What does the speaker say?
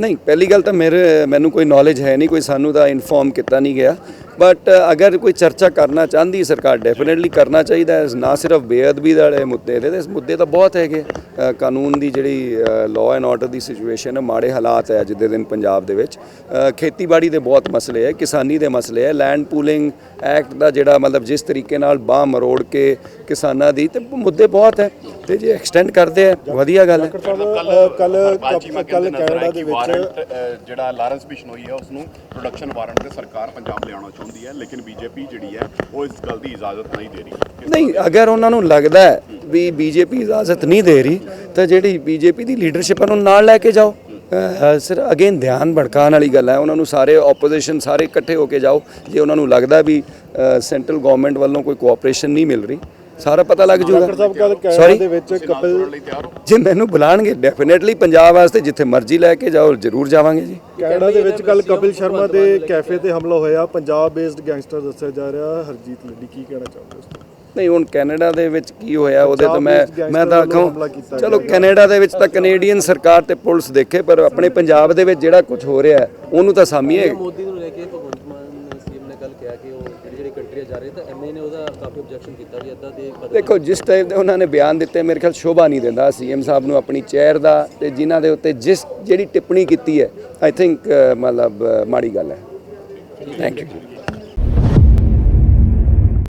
ਨਹੀਂ, ਪਹਿਲੀ ਗੱਲ ਤਾਂ ਮੇਰੇ, ਮੈਨੂੰ ਕੋਈ ਨੌਲੇਜ ਹੈ ਨਹੀਂ, ਕੋਈ ਸਾਨੂੰ ਤਾਂ ਇਨਫੋਰਮ ਕੀਤਾ ਨਹੀਂ ਗਿਆ। ਬਟ ਅਗਰ ਕੋਈ ਚਰਚਾ ਕਰਨਾ ਚਾਹੁੰਦੀ ਸਰਕਾਰ ਡੈਫੀਨਿਟਲੀ ਕਰਨਾ ਚਾਹੀਦਾ ਹੈ। ਨਾ ਸਿਰਫ ਬੇਅਦਬੀ ਵਾਲੇ ਮੁੱਦੇ ਦੇ ਇਸ ਮੁੱਦੇ ਤਾਂ ਬਹੁਤ ਹੈਗੇ। ਕਾਨੂੰਨ ਦੀ ਜਿਹੜੀ ਲਾਅ ਐਂਡ ਆਰਡਰ ਦੀ ਸਿਚੁਏਸ਼ਨ ਹੈ, ਮਾੜੇ ਹਾਲਾਤ ਹੈ ਅੱਜ ਦੇ ਦਿਨ ਪੰਜਾਬ ਦੇ ਵਿੱਚ। ਖੇਤੀਬਾੜੀ ਦੇ ਬਹੁਤ ਮਸਲੇ ਹੈ, ਕਿਸਾਨੀ ਦੇ ਮਸਲੇ ਹੈ ਲੈਂਡ ਪੂਲਿੰਗ ਐਕਟ ਦਾ ਜਿਹੜਾ ਮਤਲਬ ਜਿਸ ਤਰੀਕੇ ਨਾਲ ਬਾਹ ਮਰੋੜ ਕੇ ਕਿਸਾਨਾਂ ਦੀ, ਤੇ ਮੁੱਦੇ ਬਹੁਤ ਹੈ। ਤੇ ਜੇ ਐਕਸਟੈਂਡ ਕਰਦੇ ਆ ਵਧੀਆ ਗੱਲ ਹੈ। ਕੱਲ ਕੱਲ ਕੈਨੇਡਾ ਦੇ ਵਿੱਚ ਜਿਹੜਾ ਲਾਰੈਂਸ ਬਿਸ਼ਨੋਈ ਹੈ ਉਸ ਨੂੰ ਪ੍ਰੋਡਕਸ਼ਨ ਵਾਰੰਟ ਤੇ ਸਰਕਾਰ ਪੰਜਾਬ ਲਿਆਉਣਾ ਚਾਹੁੰਦੀ ਹੈ ਲੇਕਿਨ ਬੀਜੇਪੀ ਜਿਹੜੀ ਹੈ ਉਹ ਇਸ ਗੱਲ ਦੀ ਇਜਾਜ਼ਤ ਨਹੀਂ ਦੇ ਰਹੀ। ਨਹੀਂ ਅਗਰ ਉਹਨਾਂ ਨੂੰ ਲੱਗਦਾ ਹੈ ਵੀ ਬੀਜੇਪੀ ਇਜਾਜ਼ਤ ਨਹੀਂ ਦੇ ਰਹੀ ਤਾਂ ਜਿਹੜੀ ਬੀਜੇਪੀ ਦੀ ਲੀਡਰਸ਼ਿਪ ਹੈ ਉਹਨੂੰ ਨਾਲ ਲੈ ਕੇ ਜਾਓ। ਸਿਰ ਅਗੇਨ ਧਿਆਨ ਭੜਕਾਉਣ ਵਾਲੀ ਗੱਲ ਹੈ ਉਹਨਾਂ ਨੂੰ ਸਾਰੇ ਆਪੋਜੀਸ਼ਨ ਸਾਰੇ ਇਕੱਠੇ ਹੋ ਕੇ ਜਾਓ। ਜੇ ਉਹਨਾਂ ਨੂੰ ਲੱਗਦਾ ਵੀ ਸੈਂਟਰਲ ਗਵਰਨਮੈਂਟ ਵੱਲੋਂ ਕੋਈ ਕੋਆਪਰੇਸ਼ਨ ਨਹੀਂ ਮਿਲ ਰਹੀ ਸਾਰਾ ਪਤਾ ਲੱਗ ਜੂਗਾ। ਕੈਨੇਡਾ ਸੌਰੀ ਦੇ ਵਿੱਚ ਕਪਿਲ ਹੋ। ਜੇ ਮੈਨੂੰ ਬੁਲਾਣਗੇ ਡੈਫੀਨਿਟਲੀ ਪੰਜਾਬ ਵਾਸਤੇ ਜਿੱਥੇ ਮਰਜ਼ੀ ਲੈ ਕੇ ਜਾਓ ਜ਼ਰੂਰ ਜਾਵਾਂਗੇ ਜੀ। ਕੈਨੇਡਾ ਦੇ ਵਿੱਚ ਕੱਲ ਕਪਿਲ ਸ਼ਰਮਾ ਦੇ ਕੈਫੇ ਤੇ ਹਮਲਾ ਹੋਇਆ ਪੰਜਾਬ ਬੇਸਡ ਗੈਂਗਸਟਰ ਦੱਸਿਆ ਜਾ ਰਿਹਾ ਹਰਜੀਤ ਲੱਡੀ ਕੀ ਕਹਿਣਾ ਚਾਹੋਗੇ ਉਸ ਤੇ? ਨਹੀਂ ਹੁਣ ਕੈਨੇਡਾ ਦੇ ਵਿੱਚ ਕੀ ਹੋਇਆ ਉਹਦੇ ਤੋਂ ਮੈਂ ਮੈਂ ਤਾਂ ਕਹਾਂ ਚਲੋ। ਕੈਨੇਡਾ ਦੇ ਵਿੱਚ ਤਾਂ ਕੈਨੇਡੀਅਨ ਸਰਕਾਰ ਤੇ ਪੁਲਿਸ ਦੇਖੇ ਪਰ ਆਪਣੇ ਪੰਜਾਬ ਦੇ ਵਿੱਚ ਜਿਹੜਾ ਕੁਝ ਹੋ ਰਿਹਾ ਹੈ, ਉਹਨੂੰ ਤਾਂ ਸਾਮੀਏ ਮੋਦੀ ਨੂੰ ਲੈ ਕੇ ਭਗਵੰਤ ਮਾਨ ਸੀਐਮ ਨੇ ਕੱਲ ਕਿਹਾ ਕਿ ਉਹ ਜਿਹੜੀ ਜਿਹੜੀ ਕੰਟਰੀਆਂ ਜਾ ਰਹੀ ਤਾਂ ਐਮਏ ਨੇ ਉਹਦਾ ਕਾਫੀ ਆਬਜੈਕਸ਼ਨ ਕੀਤਾ ਵੀ ਇਦਾਂ ਦੇ ਦੇਖੋ, ਜਿਸ ਟਾਈਪ ਦੇ ਉਹਨਾਂ ਨੇ ਬਿਆਨ ਦਿੱਤੇ, ਮੇਰੇ ਖਿਆਲ ਸ਼ੋਭਾ ਨਹੀਂ ਦਿੰਦਾ ਸੀਐਮ ਸਾਹਿਬ ਨੂੰ ਆਪਣੀ ਚੇਅਰ ਦਾ ਤੇ ਜਿਨ੍ਹਾਂ ਦੇ ਉੱਤੇ ਜਿਸ ਜਿਹੜੀ ਟਿੱਪਣੀ ਕੀਤੀ ਹੈ ਆਈ ਥਿੰਕ ਮਤਲਬ ਮਾੜੀ ਗੱਲ ਹੈ। Thank you